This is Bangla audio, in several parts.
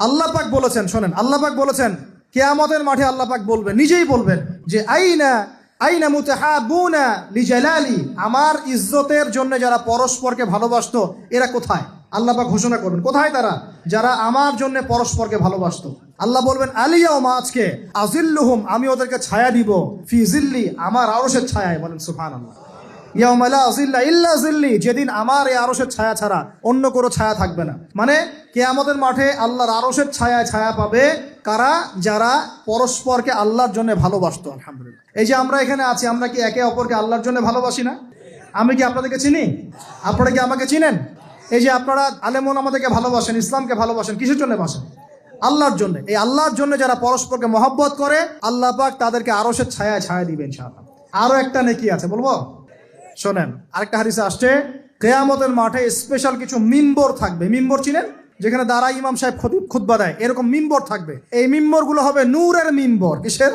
আল্লাহ পাক বলেছেন, শোনেন, আল্লাহ পাক বলেছেন, কেয়ামতের মাঠে আল্লাহ পাক বলবেন নিজেই বলবেন যে, আইনা আইনা মুতাহাবুনা লিজালালি, আমার ইজ্জতের জন্য যারা পরস্পরকে ভালোবাসত, এরা কোথায়? আল্লাহ পাক ঘোষণা করবেন, কোথায় তারা? যারা আমার জন্য পরস্পরকে ভালোবাসতো। আল্লাহ বলবেন আলিয়া মা আজকে, আজিল্লুহুম, আমি ওদেরকে ছায়া দিব ফিজিল্লি আমার আরশের ছায়ায়, বলেন সুবহানাল্লাহ। যেদিন আমার এই আরশের ছায়া ছাড়া অন্য কোনো ছায়া থাকবে না। মানে কে আমাদের মাঠে আল্লাহর আরশের ছায়ায় ছায়া পাবে কারা? যারা পরস্পরকে আল্লাহর জন্য ভালোবাসত, আলহামদুলিল্লাহ। এই যে আমরা এখানে আছি, আমরা কি একে অপরকে আল্লাহর জন্য ভালোবাসি না? আমি কি আপনাদেরকে চিনি? আপনারা কি আমাকে চিনেন? এই যে আপনারা আলেমন আমাদেরকে ভালোবাসেন, ইসলামকে ভালোবাসেন, কিসের জন্য বাসেন আল্লাহর জন্য। এই আল্লাহর জন্য যারা পরস্পরকে মহব্বত করে, আল্লাহ পাক তাদেরকে আরশের ছায়ায় ছায়া দিবেন, ইনশাআল্লাহ। আরও একটা নেকি আছে, বলব? শোনেন, আরেকটা হাদিসে আসছে, কেয়ামতের মাঠে স্পেশাল কিছু মিম্বর থাকবে। মিম্বর চিনেন? যেখানে দাঁড়া ইমাম সাহেব খুতবা দেয়। এরকম মিম্বর থাকবে। এই মিম্বরগুলো হবে নূরের মিম্বর। কিসের?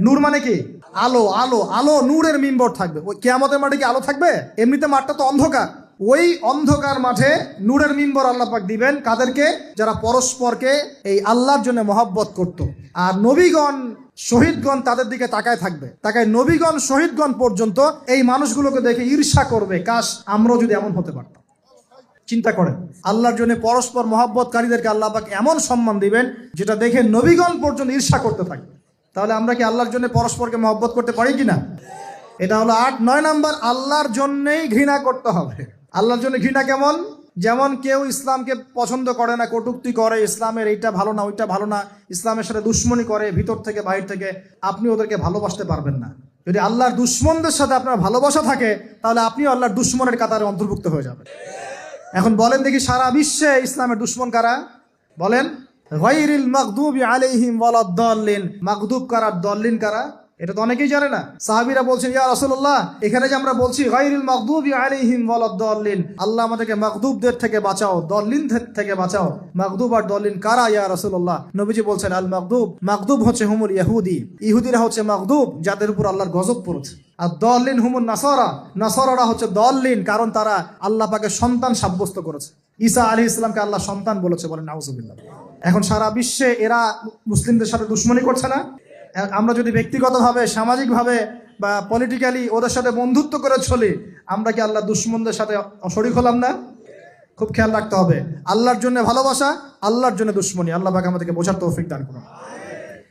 নূর মানে কি? আলো আলো আলো নূরের মিম্বর থাকবে। ওই কেয়ামতের মাঠে কি আলো থাকবে? এমনিতে মাঠটা তো অন্ধকার। ওই অন্ধকার মাঠে নূরের মিম্বর আল্লাহ পাক দিবেন। কাদেরকে? যারা পরস্পরকে এই আল্লাহর জন্য মহাব্বত করত। আর নবীগণ, শহীদগণ তাদের দিকে তাকায় থাকবে। তাকায় নবীগণ, শহীদগণ পর্যন্ত এই মানুষগুলোকে দেখে ঈর্ষা করবে, কাশ, আমরাও যদি এমন হতে পারতাম। চিন্তা করেন, আল্লাহর জন্য পরস্পর মহাব্বতকারীদেরকে আল্লাহ পাক এমন সম্মান দিবেন, যেটা দেখে নবীগণ পর্যন্ত ঈর্ষা করতে থাকবে। তাহলে আমরা কি আল্লাহর জন্য পরস্পরকে মহব্বত করতে পারি কি না এটা হলো আট, নয় নাম্বার, আল্লাহর জন্যই ঘৃণা করতে হবে। আল্লাহর জন্য ঘৃণা কেমন? যেমন কেউ ইসলামকে পছন্দ করে না, কটুক্তি করে, ইসলামের এইটা ভালো না, ওইটা ভালো না, ইসলামের সাথে দুশ্মনী করে, ভিতর থেকে বাইরে থেকে, আপনি ওদেরকে ভালোবাসতে পারবেন না। যদি আল্লাহর দুশ্মনদের সাথে আপনার ভালোবাসা থাকে, তাহলে আপনিও আল্লাহর দুশ্মনের কাতারে অন্তর্ভুক্ত হয়ে যাবেন। এখন বলেন দেখি, সারা বিশ্বে ইসলামের দুশ্মন কারা? বলেন, গায়রিল মাগদুবি আলাইহিম মাগদুব কারা দল্লিন কারা? এটা তো অনেকেই জানে না। সাহাবীরা বলছেন, ইয়া রাসূলুল্লাহ, এখানে যে আমরা বলছি, গায়রিল মাগদুবি আলাইহিম ওয়ালাদ-দাল্লিন আল্লাহ আমাদেরকে মাগদুবদের থেকে বাঁচাও, দল্লিন থেকে বাঁচাও। মাগদুব আর দল্লিন কারা, ইয়া রাসূলুল্লাহ? নবীজি বলছেন, আল মাগদুব। মাগদুব হচ্ছে হুমুল ইহুদি। ইহুদিরা হচ্ছে মাগদুব, যাদের উপর আল্লাহর গজব পড়েছে। আর দলিন হুমুন নাসারা। নাসারারা হচ্ছে দলিন কারণ তারা আল্লাহ পাকে সন্তান সাব্যস্ত করেছে। ঈসা আলী ইসলামকে আল্লাহ সন্তান বলেছে বলেন নাউজুবিল্লাহ। এখন সারা বিশ্বে এরা মুসলিমদের সাথে দুশ্মনী করছে না? আমরা যদি ব্যক্তিগতভাবে, সামাজিকভাবে বা পলিটিক্যালি ওদের সাথে বন্ধুত্ব করে চলি, আমরা কি আল্লাহ দুশ্মনদের সাথে শরিক হলাম না? খুব খেয়াল রাখতে হবে। আল্লাহর জন্য ভালোবাসা, আল্লাহর জন্য দুশ্মনী। আল্লাহ পাক আমাদেরকে বোঝার তৌফিক দান করুন।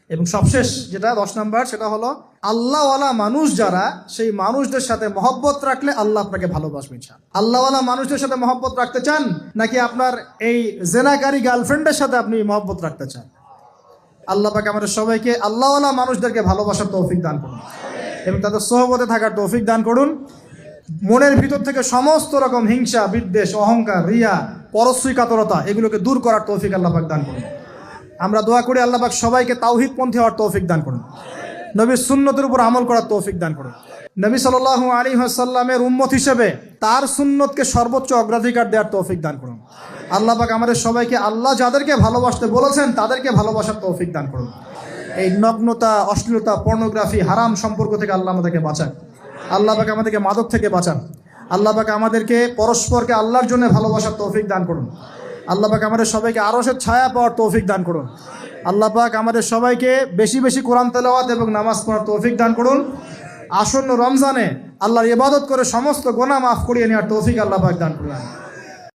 এবং সবশেষ যেটা, দশ নাম্বার, সেটা হলো, আল্লাহওয়ালা মানুষ যারা, সেই মানুষদের সাথে মহব্বত রাখলে আল্লাহ আপনাকে ভালোবাসবে চান আল্লাহওয়ালা মানুষদের সাথে মহব্বত রাখতে চান, নাকি আপনার এই জেনাকারী গার্লফ্রেন্ডের সাথে আপনি মহব্বত রাখতে চান? আল্লাহ পাকে আমাদের সবাইকে আল্লাহওয়ালা মানুষদেরকে ভালোবাসার তৌফিক দান করুন। এবং তাদের সহবতে থাকার তৌফিক দান করুন। মনের ভিতর থেকে সমস্ত রকম হিংসা, বিদ্বেষ, অহংকার, রিয়া পরশ্রী কাতরতা এগুলোকে দূর করার তৌফিক আল্লাহ পাক দান করুন। আমরা দোয়া করি আল্লাহ পাক সবাইকে তাওহিদ পন্থী হওয়ার তৌফিক দান করুন। নবীর সুন্নতের উপর আমল করার তৌফিক দান করুন। নবী সাল আলী সাল্লামের উম্মত হিসেবে তার সুন্নতকে সর্বোচ্চ অগ্রাধিকার দেওয়ার তৌফিক দান করুন। আল্লাহ পাক আমাদের সবাইকে, আল্লাহ যাদেরকে ভালোবাসতে বলেছেন, তাদেরকে ভালোবাসার তৌফিক দান করুন। এই নগ্নতা, অশ্লীলতা পর্নোগ্রাফি হারাম সম্পর্ক থেকে আল্লাহ আমাদেরকে বাঁচান। আল্লাহ পাক আমাদেরকে মাদক থেকে বাঁচান। আল্লাহ আমাদেরকে পরস্পরকে আল্লাহর জন্য ভালোবাসার তৌফিক দান করুন। আল্লাহ পাক আমাদের সবাইকে আরশের ছায়া পাওয়ার তৌফিক দান করুন। আল্লাহ পাক আমাদের সবাইকে বেশি বেশি কোরআন তেলাওয়াত এবং নামাজ পড়ার তৌফিক দান করুন। আসন্ন রমজানে আল্লাহর ইবাদত করে সমস্ত গোনা মাফ করিয়ে নেওয়ার তৌফিক আল্লাহ পাক দান করুন।